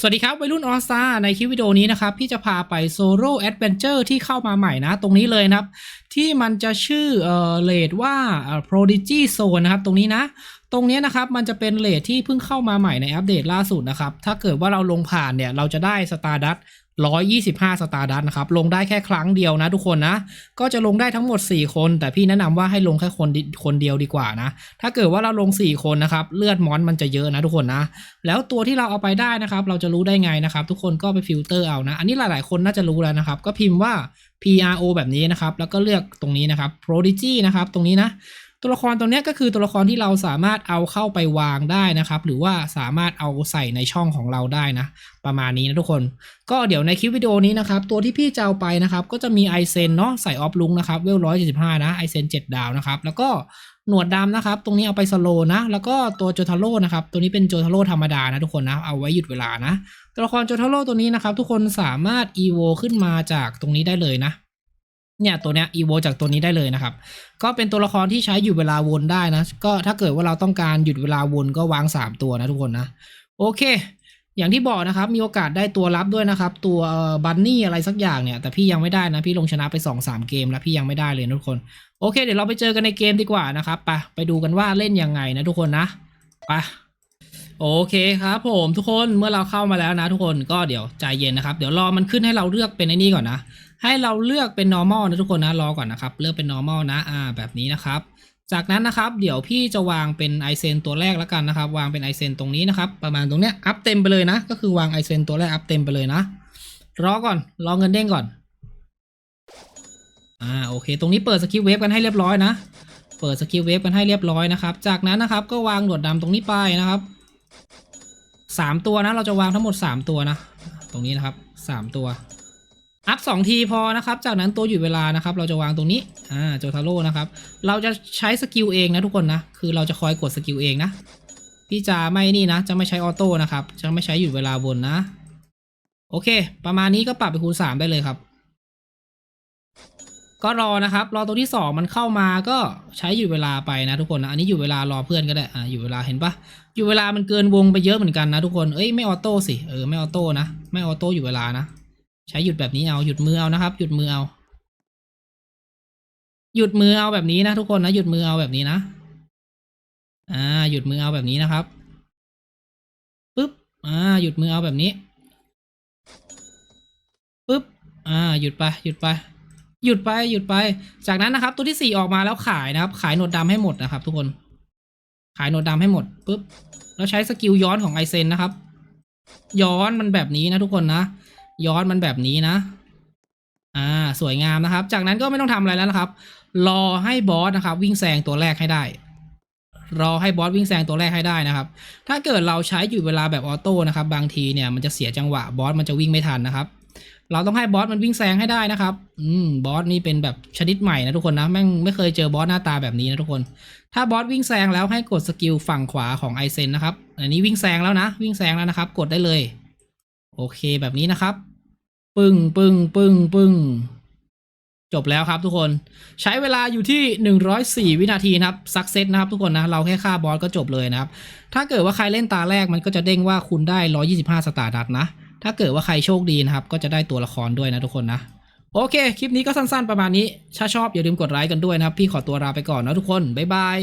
สวัสดีครับวัยรุ่นออสตาในคลิปวิดีโอนี้นะครับ พี่จะพาไปโซโล่แอดเวนเจอร์ที่เข้ามาใหม่นะ ตรงนี้เลยนะครับ ที่มันจะชื่อเอ่อเลดว่า prodigy zone นะครับ ตรงนี้นะ ตรงนี้นะครับมันจะเป็นเลทที่เพิ่งเข้ามาใหม่ในอัปเดตล่าสุดนะครับ ถ้าเกิดว่าเราลงผ่านเนี่ย เราจะได้สตาร์ดัต125 สตาร์ดัตนะครับ ลงได้แค่ครั้งเดียวนะทุกคนนะ ก็จะลงได้ทั้งหมด 4 คน แต่พี่แนะนำว่าให้ลงแค่คนดิคนเดียวดีกว่านะ ถ้าเกิดว่าเราลง 4 คนนะครับ เลือดมอนมันจะเยอะนะทุกคนนะ แล้วตัวที่เราเอาไปได้นะครับ เราจะรู้ได้ไงนะครับ ทุกคนก็ไปฟิลเตอร์เอานะ อันนี้หลายๆ คนน่าจะรู้แล้วนะครับ ก็พิมพ์ว่า PRO แบบนี้นะครับ แล้วก็เลือกตรงนี้นะครับ Prodigy นะครับ ตรงนี้นะ ตัวละครตัวนี้ก็คือตัวละครที่เราสามารถเอาเข้าไปวางได้นะครับ หรือว่าสามารถเอาใส่ในช่องของเราได้นะ ประมาณนี้นะทุกคน ก็เดี๋ยวในคลิปวิดีโอนี้นะครับ ตัวที่พี่จะเอาไปนะครับ ก็จะมีไอเซนเนาะใส่ออฟลุงนะครับเวลร้อยเจ็ดสิบห้านะไอเซนเจ็ดดาวนะครับ แล้วก็หนวดดำนะครับ ตรงนี้เอาไปสโลนะ แล้วก็ตัวโจทาโร่นะครับ ตัวนี้เป็นโจทาโร่ธรรมดานะทุกคนนะ เอาไว้หยุดเวลานะ ตัวละครโจทาโร่ตัวนี้นะครับ ทุกคนสามารถอีโวขึ้นมาจากตรงนี้ได้เลยนะ เนี่ยตัวเนี้ยอีโวจากตัวนี้ได้เลยนะครับ ก็เป็นตัวละครที่ใช้หยุดเวลาวนได้นะ ก็ถ้าเกิดว่าเราต้องการหยุดเวลาวนก็วาง 3 ตัวนะทุกคนนะ โอเค อย่างที่บอกนะครับ มีโอกาสได้ตัวรับด้วยนะครับ ตัวบันนี่อะไรสักอย่างเนี่ย แต่พี่ยังไม่ได้นะ พี่ลงชนะไป2-3เกมแล้วพี่ยังไม่ได้เลยทุกคน โอเค เดี๋ยวเราไปเจอกันในเกมดีกว่านะครับ ไปไปดูกันว่าเล่นยังไงนะทุกคนนะ ไป โอเคครับผมทุกคนเมื่อเราเข้ามาแล้วนะ ทุกคนก็เดี๋ยวใจเย็นนะครับ เดี๋ยวรอมันขึ้นให้เราเลือกเป็นไอ้นี่ก่อนนะ ให้เราเลือกเป็น normal นะทุกคนนะรอก่อนนะครับ เลือกเป็น normal นะอ่าแบบนี้นะครับ จากนั้นนะครับ เดี๋ยวพี่จะวางเป็นไอเซนตัวแรกแล้วกันนะครับ วางเป็นไอเซนตรงนี้นะครับ ประมาณตรงเนี้ยอัพเต็มไปเลยนะ ก็คือวางไอเซนตัวแรกอัพเต็มไปเลยนะ รอก่อนรอเงินเด้งก่อนอ่าโอเค ตรงนี้เปิดสกิลเวฟกันให้เรียบร้อยนะ เปิดสกิลเวฟกันให้เรียบร้อยนะครับ จากนั้นนะครับก็วางหนวดดำตรงนี้ไปนะครับ สามตัวนะ เราจะวางทั้งหมดสามตัวนะ ตรงนี้นะครับสามตัว อัพสองทีพอนะครับ จากนั้นตัวหยุดเวลานะครับ เราจะวางตรงนี้ อ่า โจทาโร่นะครับ เราจะใช้สกิลเองนะทุกคนนะ คือเราจะคอยกดสกิลเองนะ พี่จะไม่นี่นะ จะไม่ใช้ออโต้นะครับ จะไม่ใช้หยุดเวลาวนนะ โอเค ประมาณนี้ก็ปรับไปคูณสามได้เลยครับ ก็รอนะครับ รอตัวที่สองมันเข้ามาก็ใช้หยุดเวลาไปนะทุกคนนะอันนี้หยุดเวลารอเพื่อนก็ได้อ่าหยุดเวลาเห็นปะหยุดเวลามันเกินวงไปเยอะเหมือนกันนะทุกคนเอ้ยไม่ออโต้สิเออไม่ออโต้นะไม่ออโต้หยุดเวลานะใช้หยุดแบบนี้เอาหยุดมือเอานะครับ หยุดมือเอา หยุดมือเอาแบบนี้นะทุกคนนะหยุดมือเอาแบบนี้นะอ่าหยุดมือเอาแบบนี้นะครับปึ๊บอ่าหยุดมือเอาแบบนี้ปึ๊บอ่าหยุดไปหยุดไป หยุดไปหยุดไป จากนั้นนะครับ ตัวที่สี่ออกมาแล้วขายนะครับ ขายโหนดดำให้หมดนะครับ ทุกคน ขายโหนดดำให้หมดปึ๊บแล้วใช้สกิลย้อนของไอเซนนะครับ ย้อนมันแบบนี้นะทุกคนนะ ย้อนมันแบบนี้นะ อ่า สวยงามนะครับ จากนั้นก็ไม่ต้องทำอะไรแล้วนะครับ รอให้บอสนะครับ วิ่งแซงตัวแรกให้ได้ รอให้บอสวิ่งแซงตัวแรกให้ได้นะครับ ถ้าเกิดเราใช้อยู่เวลาแบบออโต้นะครับ บางทีเนี่ยมันจะเสียจังหวะบอสมันจะวิ่งไม่ทันนะครับ เราต้องให้บอสมันวิ่งแซงให้ได้นะครับ อืม บอสนี่เป็นแบบชนิดใหม่นะทุกคนนะ แม่งไม่เคยเจอบอสหน้าตาแบบนี้นะทุกคน ถ้าบอสวิ่งแซงแล้วให้กดสกิลฝั่งขวาของไอเซนนะครับ อันนี้วิ่งแซงแล้วนะ วิ่งแซงแล้วนะครับ กดได้เลย โอเคแบบนี้นะครับ ปึ้งปึ้งปึ้งปึ้งจบแล้วครับทุกคน ใช้เวลาอยู่ที่ 104 วินาทีนะครับซักเซสนะครับทุกคนนะ เราแค่ฆ่าบอสก็จบเลยนะครับ ถ้าเกิดว่าใครเล่นตาแรกมันก็จะเด้งว่าคุณได้ 125 สตาร์ดัตนะ ถ้าเกิดว่าใครโชคดีนะครับ ก็จะได้ตัวละครด้วยนะทุกคนนะโอเค คลิปนี้ก็สั้นๆ ประมาณนี้ ถ้าชอบอย่าลืมกดไลค์กันด้วยนะครับ พี่ขอตัวลาไปก่อนนะทุกคน บ๊ายบาย